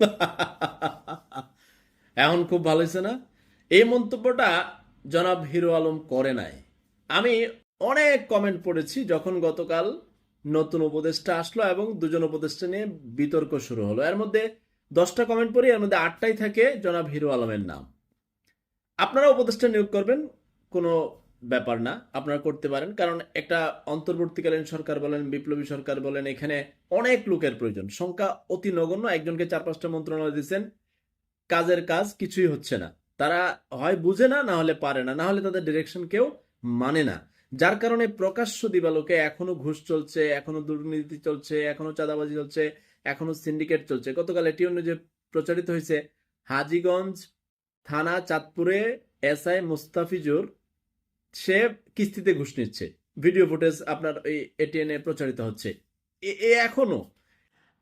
এখন খুব ভালো হয়েছে না? এই মন্তব্যটা জনাব হিরো আলম করে নাই। আমি অনেক কমেন্ট পড়েছি যখন গতকাল নতুন উপদেষ্টা আসলো এবং দুজন উপদেষ্টা নিয়ে বিতর্ক শুরু হলো। এর মধ্যে দশটা কমেন্ট পড়ি, এর মধ্যে আটটাই থাকে জনাব হিরো আলমের নাম। আপনারা উপদেষ্টা নিয়োগ করবেন, কোনো ব্যাপার না, আপনারা করতে পারেন। কারণ একটা অন্তর্বর্তীকালীন সরকার বলেন, বিপ্লবী সরকার বলেন, এখানে অনেক লোকের প্রয়োজন। সংখ্যা অতি নগণ্য, একজনকে চার পাঁচটা মন্ত্রণালয় দিচ্ছেন, কাজের কাজ কিছুই হচ্ছে না। তারা হয় বুঝে না না হলে পারে না না হলে তাদের ডিরেকশন কেউ মানে না। যার কারণে প্রকাশ্য দিবালোকে এখনও ঘুষ চলছে, এখনও দুর্নীতি চলছে, এখনও চাঁদাবাজি চলছে, এখনও সিন্ডিকেট চলছে। গতকাল এটি অন্য যে প্রচারিত হয়েছে, হাজিগঞ্জ থানা চাঁদপুরে এসআই মুস্তাফিজুর সে কিস্তিতে ঘুষ নিচ্ছে। ভিডিও ফুটেজ আপনার এই এটিএনে প্রচারিত হচ্ছে। এ- এ এখনও।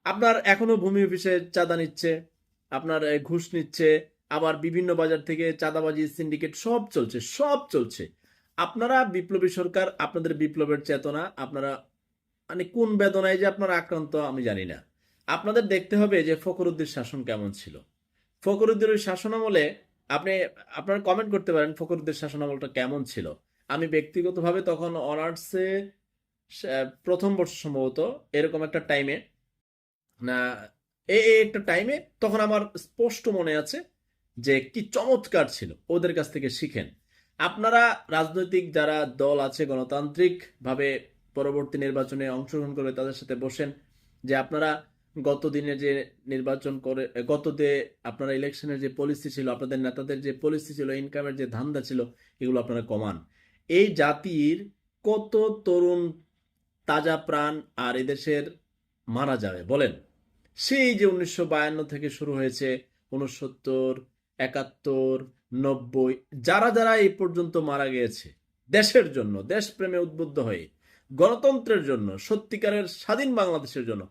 আপনার এখনও ভূমি অফিসে চাঁদা নিচ্ছে, আপনার ঘুষ নিচ্ছে, আবার বিভিন্ন বাজার থেকে চাঁদাবাজি, সিন্ডিকেট সব চলছে সব চলছে। আপনারা বিপ্লবী সরকার, আপনাদের বিপ্লবের চেতনা, আপনারা মানে কোন বেদনায় যে আপনারা আক্রান্ত আমি জানি না। আপনাদের দেখতে হবে যে ফখরুদ্দিন শাসন কেমন ছিল। ফখরুদ্দিনের শাসন আমলে আপনি, আপনারা কমেন্ট করতে পারেন ফখরুদ্দিন শাসন আমলটা কেমন ছিল। আমি ব্যক্তিগতভাবে তখন অনার্সে প্রথম বর্ষ সম্ভবত এরকম একটা টাইমে না এই একটা টাইমে তখন আমার স্পষ্ট মনে আছে যে কি চমৎকার ছিল, ওদের কাছ থেকে শিখেন। আপনারা রাজনৈতিক যারা দল আছে, গণতান্ত্রিকভাবে পরবর্তী নির্বাচনে অংশগ্রহণ করবে তাদের সাথে বসেন, যে আপনারা গত দিনে যে নির্বাচন করে গত যে আপনারা ইলেকশনের যে পলিসি ছিল, আপনাদের নেতাদের যে পলিসি ছিল ইনকামের যে ধান্দা ছিল, এগুলো আপনারা কমান। এই জাতির কত তরুণ তাজা প্রাণ আর এদেশের মারা যাবে, বলেন? সেই যে উনিশশো বায়ান্ন থেকে শুরু হয়েছে উনসত্তর একাত্তর, নব্বই, যারা যারা এই পর্যন্ত মারা গিয়েছে, দেশের জন্য, দেশপ্রেমে উদ্বুদ্ধ হয়ে, গণতন্ত্রের জন্য, সত্যিকারের স্বাধীন বাংলাদেশের জন্য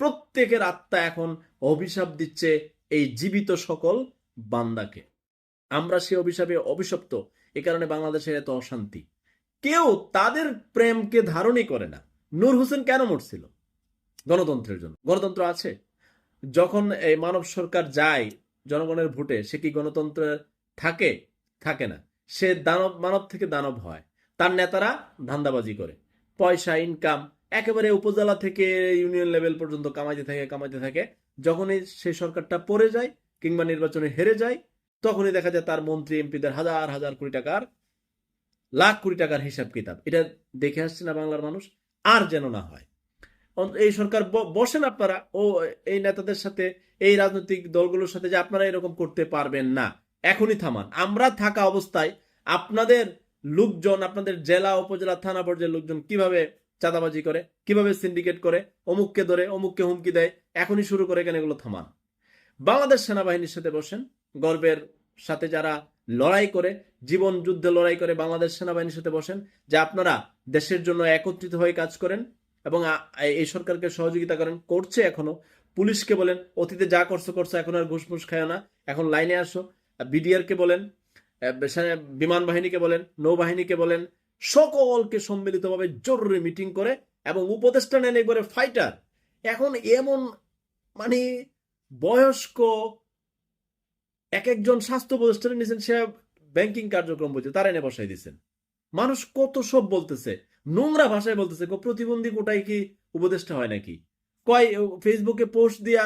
প্রত্যেকের আত্মা এখন অভিশাপ দিচ্ছে এই জীবিত সকল বান্দাকে। আমরা সে অভিশাপে অভিশপ্ত, এ কারণে বাংলাদেশের এত অশান্তি। কেউ তাদের প্রেমকে ধারণই করে না। নূর হোসেন কেন মরছিল? গণতন্ত্রের জন্য। গণতন্ত্র আছে। যখন এই মানব সরকার যায় জনগণের ভোটে, সে কি গণতন্ত্র থাকে? থাকে না। সে দানব, মানব থেকে দানব হয়। তার নেতারা ধান্দাবাজি করে। পয়সা ইনকাম একেবারে উপজেলা থেকে ইউনিয়ন লেভেল পর্যন্ত কামাইতে থাকে কামাইতে থাকে। যখনই সেই সরকারটা পড়ে যায় কিংবা নির্বাচনে হেরে যায়, তখনই দেখা যায় তার মন্ত্রী, এমপিদের হাজার হাজার কোটি টাকার, লাখ কোটি টাকার হিসাব কিতাব। এটা দেখে আসছে না বাংলার মানুষ, আর যেন না হয়। এই সরকার বসেন আপনারা, ও এই নেতাদের সাথে, এই রাজনৈতিক দলগুলোর সাথে যে আপনারা এরকম করতে পারবেন না, এখনই থামান। আমরা থাকা অবস্থায় আপনাদের লোকজন, আপনাদের জেলা, উপজেলা, থানা পর্যায়ের লোকজন কীভাবে চাঁদাবাজি করে, কীভাবে সিন্ডিকেট করে, অমুককে ধরে, অমুককে হুমকি দেয়, এখনই শুরু করে কেন এগুলো থামান? বাংলাদেশ সেনাবাহিনীর সাথে বসেন, গর্বের সাথে যারা লড়াই করে, জীবন যুদ্ধে লড়াই করে বাংলাদেশ সেনাবাহিনীর সাথে বসেন, যে আপনারা দেশের জন্য একত্রিত হয়ে কাজ করেন এবং এই সরকারকে সহযোগিতা করেন, করছে এখনও। পুলিশকে বলেন, অতীতে যা করছ করছ, এখন আর ঘুষ ফুস খায় না, এখন লাইনে আসো। বিডিআর কে বলেন বিমান বাহিনীকে বলেন, নৌবাহিনীকে বলেন সকলকে সম্মিলিতভাবে জরুরি মিটিং করে এবং উপদেষ্টা নেন করে ফাইটার এখন এমন মানে বয়স্ক এক একজন স্বাস্থ্য উপদেষ্টা নিয়েছেন সে ব্যাংকিং কার্যক্রম বলছে, তারা এনে বসাই দিয়েছেন। মানুষ কত সব বলতেছে, নোংরা ভাষায় বলতেছে প্রতিবন্ধী কোটাই কি উপদেষ্টা হয় নাকি? কয় ফেসবুকে পোস্ট দিয়া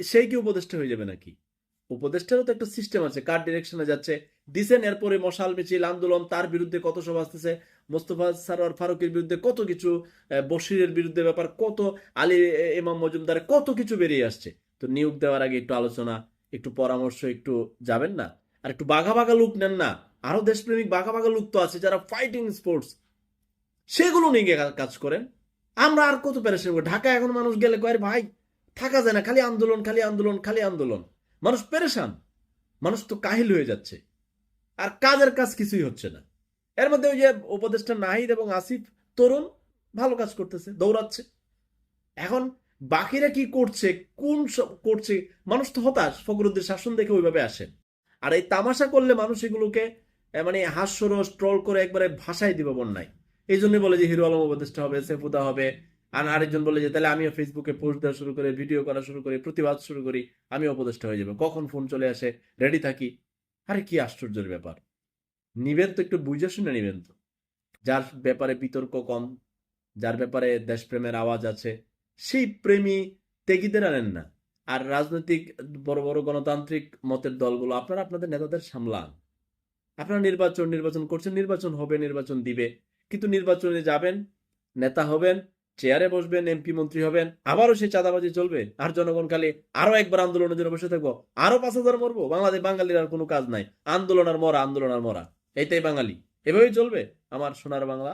সেই কি উপদেষ্টা হয়ে যাবে নাকি? উপদেষ্টারও তো একটা সিস্টেম আছে, কার ডিরেকশনে যাচ্ছে দিছেন, এরপরে মশাল মিছিল, আন্দোলন, তার বিরুদ্ধে কত সব আসতেছে, মোস্তফা সারোয়ার ফারুকের বিরুদ্ধে কত কিছু বশিরের বিরুদ্ধে ব্যাপার, কত আলী, এ- ইমাম মজুমদারের কত কিছু বেরিয়ে আসছে। তো নিয়োগ দেওয়ার আগে একটু আলোচনা, একটু পরামর্শ, একটু যাবেন না? আর একটু বাঘা বাঘা লুক নেন না? আরও দেশপ্রেমিক বাঘা বাঘা লুক তো আছে, যারা ফাইটিং স্পোর্টস সেগুলো নিয়ে কাজ করেন। আমরা আর কত প্যারেশন করি ঢাকা এখন মানুষ গেলে কয়, "আরে ভাই, থাকা যায় না, খালি আন্দোলন খালি আন্দোলন খালি আন্দোলন। মানুষ পেরেশান। মানুষ তো কাহিল হয়ে যাচ্ছে। আর কাজের কাজ কিছুই হচ্ছে না। এর মধ্যে ওই যে উপদেষ্টা নাহিদ এবং আসিফ তরুণ ভালো কাজ করতেছে, দৌড়াচ্ছে। এখন বাকিরা কি করছে, কোন করছে, মানুষ তো হতাশ, ফখরুদ্দিন শাসন দেখে ওইভাবে আসেন আর এই তামাশা করলে মানুষ এগুলোকে মানে হাস্যরস, ট্রল করে একবারে ভাষায় দিব বন্যায়। এই জন্য বলে যে হিরো আলম উপদেষ্টা হবে, সেফুদা হবে, আর আরেকজন বলে যে, তাহলে আমিও ফেসবুকে পোস্ট দেওয়া শুরু করি, ভিডিও করা শুরু করি, প্রতিবাদ শুরু করি আমি উপদেষ্টা হয়ে যাব। কখন ফোন চলে আসে রেডি থাকি। আরে কি আশ্চর্যের ব্যাপার। নিবেন তো একটু বুঝে শুনে নিবেন তো। যার ব্যাপারে বিতর্ক কম, যার ব্যাপারে দেশপ্রেমের আওয়াজ আছে, সেই প্রেমী তেগিদের আনেন না। আর রাজনৈতিক বড় বড় গণতান্ত্রিক মতের দলগুলো আপনারা আপনাদের নেতাদের সামলান। আপনারা নির্বাচন নির্বাচন করছেন, নির্বাচন হবে, নির্বাচন দিবে। কিন্তু নির্বাচনে যাবেন, নেতা হবেন চেয়ারে বসবেন এমপি মন্ত্রী হবেন, আবারও সেই চাঁদাবাজি চলবে। আর জনগণ খালি আরও একবার আন্দোলনের জন্য বসে থাকব। আরও পাঁচ হাজার মরবো। বাংলাদেশ বাঙালির আর কোনো কাজ নাই। আন্দোলন আর মরা, আন্দোলন আর মরা। এইটাই বাঙালি। এভাবেই চলবে আমার সোনার বাংলা।